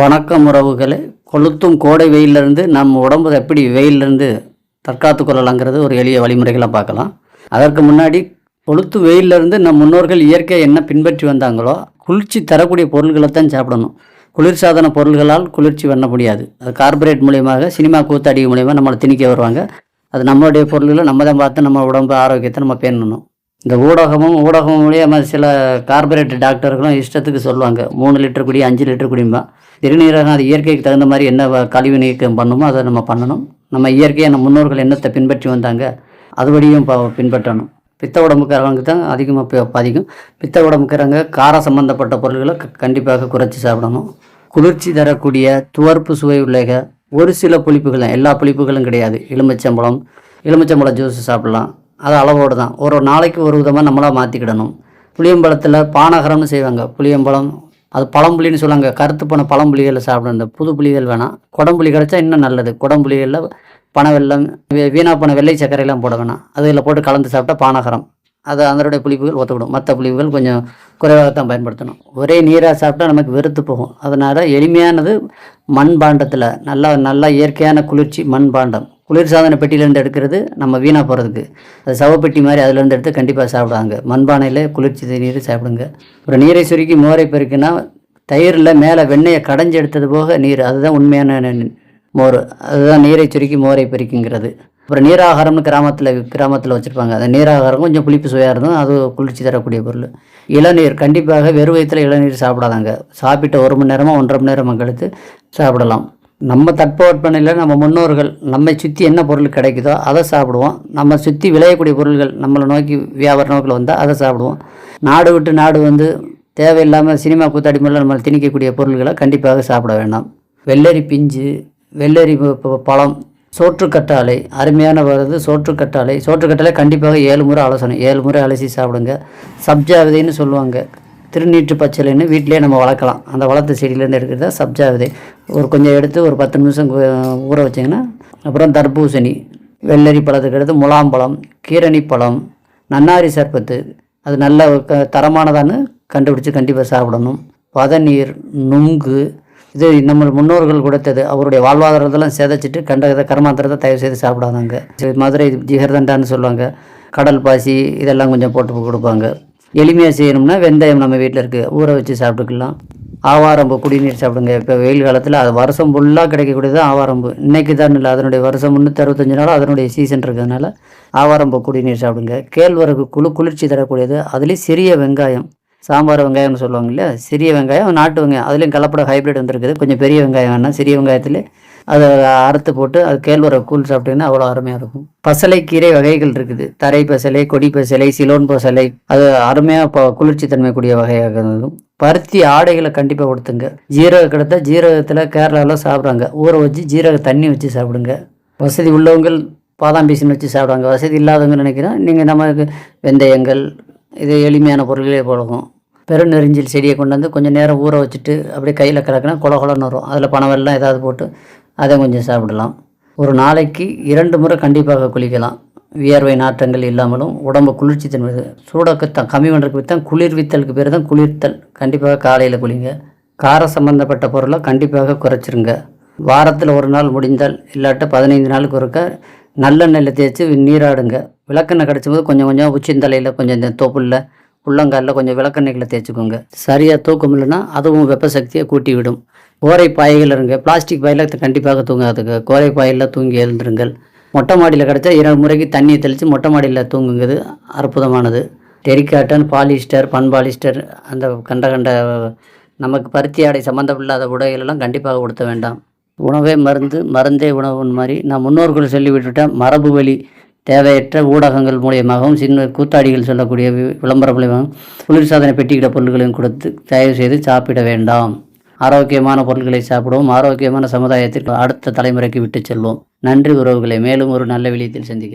வணக்கம் உறவுகளே. கொளுத்தும் கோடை வெயிலிருந்து நம்ம உடம்பு எப்படி வெயிலிருந்து தற்காத்து கொள்ளலாங்கிறது ஒரு எளிய வழிமுறைகளை பார்க்கலாம். அதற்கு முன்னாடி கொளுத்து வெயிலிருந்து நம் முன்னோர்கள் இயற்கையை என்ன பின்பற்றி வந்தாங்களோ குளிர்ச்சி தரக்கூடிய பொருள்களை தான் சாப்பிடணும். குளிர்சாதன பொருள்களால் குளிர்ச்சி பண்ண முடியாது. அது கார்பரேட் மூலியமாக சினிமா கூத்தாடி மூலியமாக நம்மளை திணிக்க வருவாங்க. அது நம்மளுடைய பொருள்களை நம்ம தான் பார்த்து நம்ம உடம்பு ஆரோக்கியத்தை நம்ம பேணணும். இந்த ஊடகமும் ஊடகம் மூலியமாக சில கார்பரேட் டாக்டர்களும் இஷ்டத்துக்கு சொல்லுவாங்க. மூணு லிட்டர் குடி அஞ்சு லிட்டர் குடிம்பா. திருநீரகம் அது இயற்கைக்கு தகுந்த மாதிரி என்ன கழிவு நீக்கம் பண்ணுமோ அதை நம்ம பண்ணணும். நம்ம இயற்கையாக நம்ம முன்னோர்கள் என்னத்தை பின்பற்றி வந்தாங்க அதுபடியும் பின்பற்றணும். பித்த உடம்புக்காரவங்க தான் அதிகமாக பாதிக்கும். பித்த உடம்புக்காரங்க காரம் சம்பந்தப்பட்ட பொருள்களை க- கண்டிப்பாக குறைச்சி சாப்பிடணும். குளிர்ச்சி தரக்கூடிய துவர்ப்பு சுவை உள்ளக ஒரு சில புளிப்புகள் தான். எல்லா புளிப்புகளும் கிடையாது. எலுமிச்சம்பழம் எலுமிச்சம்பழம் ஜூஸ் சாப்பிடலாம். அது அளவோடு தான். ஒரு நாளைக்கு ஒரு விதமாக நம்மளாக மாற்றிக்கிடணும் புளியம்பழத்தில் பானகரம்னு செய்வாங்க. புளியம்பழம் அது பழம்புலின்னு சொல்லுவாங்க. கருத்து போன பழம்புலிகளை சாப்பிடணும் இந்த புது புலிகள் வேணாம். குடம்புலி கிடச்சா இன்னும் நல்லது. குடம்புலிகளில் பனை வெல்லம் வீ- வீணா போன வெள்ளை சர்க்கரையெல்லாம் போட வேணாம். அதில் போட்டு கலந்து சாப்பிட்டா பானகரம். அது அதனுடைய புளிப்புகள் ஒத்துக்கிடும். மற்ற புளிப்புகள் கொஞ்சம் குறைவாக தான் பயன்படுத்தணும். ஒரே நீராக சாப்பிட்டா நமக்கு வெறுத்து போகும். அதனால் எளிமையானது மண்பாண்டத்தில். நல்லா நல்லா இயற்கையான குளிர்ச்சி மண்பாண்டம். குளிர்சாதன பெட்டியிலேருந்து எடுக்கிறது நம்ம வீணாக போகிறதுக்கு அது சவப்பெட்டி மாதிரி அதுலேருந்து எடுத்து கண்டிப்பாக சாப்பிடுவாங்க. மண்பானையில் குளிர்ச்சி நீர் சாப்பிடுங்க. அப்புறம் நீரை சுருக்கி மோரை பெருக்குன்னா தயிரில் மேலே வெண்ணெயை கடைஞ்சி எடுத்தது போக நீர் அதுதான் உண்மையான மோர். அதுதான் நீரை சுருக்கி மோரை பெருக்குங்கிறது. அப்புறம் நீராகாரம்னு கிராமத்தில் கிராமத்தில் வச்சுருப்பாங்க. அந்த நீராகாரம் கொஞ்சம் புளிப்பு சுவையாக இருந்தும் அது குளிர்ச்சி தரக்கூடிய பொருள். இளநீர் கண்டிப்பாக வெறும் வயிற்றில் இளநீர் சாப்பிடாதாங்க. சாப்பிட்ட ஒரு மணி நேரமாக ஒன்றரை மணி நேரம் கழித்து சாப்பிடலாம். நம்ம தட்பவெப்பநிலையில் நம்ம முன்னோர்கள் நம்மை சுற்றி என்ன பொருள் கிடைக்குதோ அதை சாப்பிடுவோம். நம்ம சுற்றி விளையக்கூடிய பொருள்கள் நம்மளை நோக்கி வியாபார நோக்கில் வந்தால் அதை சாப்பிடுவோம். நாடு விட்டு நாடு வந்து தேவையில்லாமல் சினிமா கூத்தாடி முறையில் நம்ம திணிக்கக்கூடிய பொருள்களை கண்டிப்பாக சாப்பிட வேண்டாம். வெள்ளரி பிஞ்சு வெள்ளரி ப- பழம் சோற்றுக்கட்டாலை அருமையான வருது சோற்றுக்கட்டாலை சோற்றுக்கட்டாலை கண்டிப்பாக ஏழு முறை அலசணும். ஏழு முறை அலசி சாப்பிடுங்க. சப்ஜா விதைன்னு சொல்லுவாங்க. திருநீற்று பச்சலைன்னு வீட்டிலேயே நம்ம வளர்க்கலாம். அந்த வளர்த்த செடியிலேருந்து எடுக்கிறதா சப்ஜா விதை ஒரு கொஞ்சம் எடுத்து ஒரு பத்து நிமிஷம் ஊற வச்சிங்கன்னா அப்புறம் தர்பூசணி வெள்ளரி பழத்துக்கு அடுத்து முலாம்பழம் கீரணி பழம் நன்னாரி சர்பத்து. அது நல்ல தரமானதான்னு கண்டுபிடிச்சி கண்டிப்பாக சாப்பிடணும். பதநீர் நுங்கு இது நம்ம முன்னோர்கள் கொடுத்தது. அவருடைய வாழ்வாதாரத்தெல்லாம் சிதைச்சிட்டு கண்ட இதை கர்மாந்திரத்தை தயவு செய்து சாப்பிடாதாங்க. மதுரை ஜிகர்தண்டான்னு சொல்லுவாங்க. கடல் பாசி இதெல்லாம் கொஞ்சம் போட்டு கொடுப்பாங்க. எளிமையாக செய்யணும்னா வெந்தயம் நம்ம வீட்டில் இருக்குது ஊற வச்சு சாப்பிட்டுக்கலாம். ஆவாரம்பு குடிநீர் சாப்பிடுங்க. இப்போ வெயில் காலத்தில் அது வருஷம் ஃபுல்லாக கிடைக்கக்கூடியது ஆவாரம்பு. இன்னைக்கு தான் இல்லை அதனுடைய வருஷம் முந்நூற்றி அறுபத்தஞ்சு நாள் அதனுடைய சீசன் இருக்கிறதுனால ஆவாரம்பு குடிநீர் சாப்பிடுங்க. கேழ்வரகு குழு குளிர்ச்சி தரக்கூடியது. அதுலேயும் சிறிய வெங்காயம் சாம்பார் வெங்காயம்னு சொல்லுவாங்க இல்லையா? சிறிய வெங்காயம் நாட்டு வெங்காயம். அதுலேயும் கலப்பட ஹைப்ரிட் வந்துருக்குது. கொஞ்சம் பெரிய வெங்காயம் வேணால் சிறிய வெங்காயத்தில் அதை அறுத்து போட்டு அது கேழ்வரகு கூழ் சாப்பிட்டீங்கன்னா அவ்வளோ அருமையாக இருக்கும். பசலை கீரை வகைகள் இருக்குது. தரை பசலை கொடி பசலை சிலோன் பசலை அது அருமையாக ப குளிர்ச்சி தன்மை கூடிய வகையாக இருக்கும். பருத்தி ஆடைகளை கண்டிப்பாக கொடுத்துங்க ஜீரக கிடத்த ஜீரகத்தில் கேரளாவில் சாப்பிட்றாங்க. ஊற வச்சு ஜீரக தண்ணி வச்சு சாப்பிடுங்க. வசதி உள்ளவங்கள் பாதாம் பீசன் வச்சு சாப்பிடுவாங்க வசதி இல்லாதவங்க நினைக்கிறேன் நீங்கள் நமக்கு வெந்தயங்கள் இது எளிமையான பொருள்களே போடுவோம் பெருநெறிஞ்சில் செடியை கொண்டு வந்து கொஞ்சம் நேரம் ஊற வச்சுட்டு அப்படியே கையில் கிடக்குனா கொல வரும். அதில் பனவெல்லாம் ஏதாவது போட்டு அதை கொஞ்சம் சாப்பிடலாம். ஒரு நாளைக்கு இரண்டு முறை கண்டிப்பாக குளிக்கலாம். வியர்வை நாற்றங்கள் இல்லாமலும் உடம்பு குளிர்ச்சி தன்மை சூடக்கத்தான் கம்மி பண்ணுறதுக்கு தான் குளிர்வித்தலுக்கு பேர் தான் குளிர்த்தல். கண்டிப்பாக காலையில் குளிங்க. காரம் சம்பந்தப்பட்ட பொருளை கண்டிப்பாக குறைச்சிருங்க. வாரத்தில் ஒரு நாள் முடிந்தால் இல்லாட்ட பதினைந்து நாளுக்கு ஒருக்க நல்லெண்ணெயில் தேய்ச்சி நீராடுங்க. விளக்கெண்ணெய் கிடச்சும் போது கொஞ்சம் கொஞ்சம் உச்சிந்தலையில் கொஞ்சம் இந்த தோப்புல உள்ளங்காலில் கொஞ்சம் விளக்கெண்ணெய்களை தேய்ச்சிக்கோங்க. சரியாக தூக்கம் இல்லைன்னா அதுவும் வெப்ப சக்தியை கூட்டி விடும் கோரை பாய்கள் இருங்க. பிளாஸ்டிக் பாயில் கண்டிப்பாக தூங்காதுங்க. கோரை பாயில் தூங்கி எழுந்துருங்கள். மொட்டை மாடியில் கிடச்சா இரவு முறைக்கு தண்ணியை தெளித்து மொட்டை மாடியில் தூங்குங்கிறது அற்புதமானது. டெரிகாட்டன் பாலிஸ்டர் பண்பாலிஸ்டர் அந்த கண்ட கண்ட நமக்கு பருத்தி ஆடை சம்மந்தமில்லாத உடைகளெல்லாம் கண்டிப்பாக உடுத்த வேண்டாம். உணவே மருந்து மருந்தே உணவுன்னு மாதிரி. நான் முன்னோர்கள் சொல்லி மரபு வழி தேவையற்ற ஊடகங்கள் மூலியமாகவும் சின்ன கூத்தாடிகள் சொல்லக்கூடிய வி- விளம்பரம் மூலியமாகவும் குளிர்சாதன பெட்டிக்கிட பொருள்களையும் கொடுத்து தயவு செய்து சாப்பிட வேண்டாம். ஆரோக்கியமான பொருட்களை சாப்பிடுவோம். ஆரோக்கியமான சமுதாயத்திற்கு அடுத்த தலைமுறைக்கு விட்டு செல்வோம். நன்றி உறவுகளை. மேலும் ஒரு நல்ல விளியத்தில் சந்திக்கிறேன்.